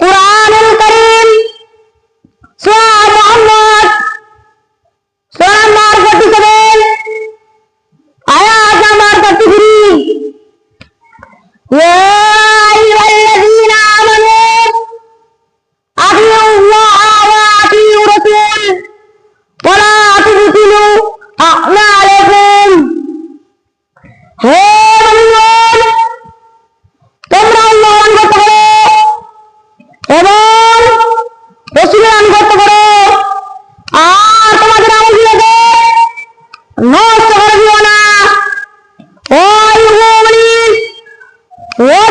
কোরআনুল করিম সোয়া মোহাম্মদ সোয়া নাম্বার ফর্টি সেভেন আয়াত নাম্বার থার্টি থ্রি।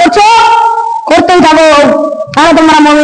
করছ? করতেই থাকো। তাহলে তোমরা মমিন